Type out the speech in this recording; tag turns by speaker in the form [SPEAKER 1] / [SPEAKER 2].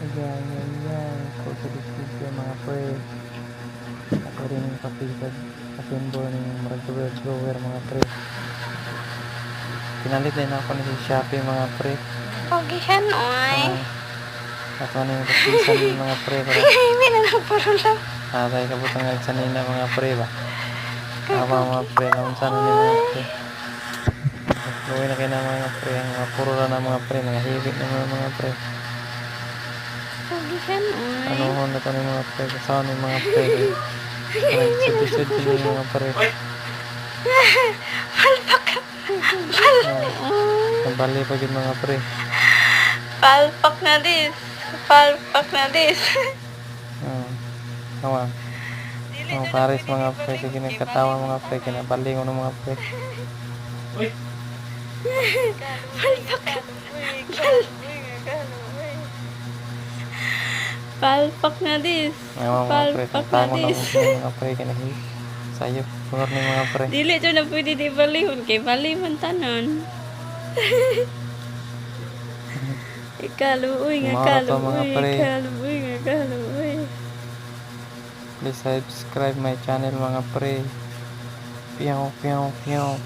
[SPEAKER 1] Ayan, yan, yan. Totally video mga pre. Ako rin yung kapitad. Kapimbo ng grower, grower mga pre. Pinalit din ako ni Shopee mga pre.
[SPEAKER 2] Pogi siya, noy.
[SPEAKER 1] Ah, ako na yung kapisan ng mga pre.
[SPEAKER 2] Hindi na nagparula.
[SPEAKER 1] atay kabutang nagsanina mga pre ba. Tama mga pre. Kamun sana ni mga pre. Gawin na kayo na mga pre. Ang mga puro na mga pre. Mga hibig na mga pre.
[SPEAKER 2] Pogi siya.
[SPEAKER 1] Ano ho na to ng mga pre. Kasama ng mga. Parang sudi-sudi ng mga pre. Ah, Nabali pa yun mga pre.
[SPEAKER 2] Palpak na this. Palpak na this.
[SPEAKER 1] Ah. Tama. Mga pares mga pre. Sige nagkatawa mga pre. Kinabali ko ng mga pre.
[SPEAKER 2] Palpak na this.
[SPEAKER 1] Mga mga pre.
[SPEAKER 2] Palpak na
[SPEAKER 1] Tama na
[SPEAKER 2] this.
[SPEAKER 1] mga pre. Kinahi. Sayop. Pagkor ng mga pre.
[SPEAKER 2] Dili ito na pwede di balihon. Kay balihon tanon. Ikaluoy nga
[SPEAKER 1] Mga to, mga
[SPEAKER 2] kaluoy.
[SPEAKER 1] pre.
[SPEAKER 2] Ikaluoy nga kaluoy.
[SPEAKER 1] Please subscribe my channel mga pre. Piyaw, piyaw, piyaw.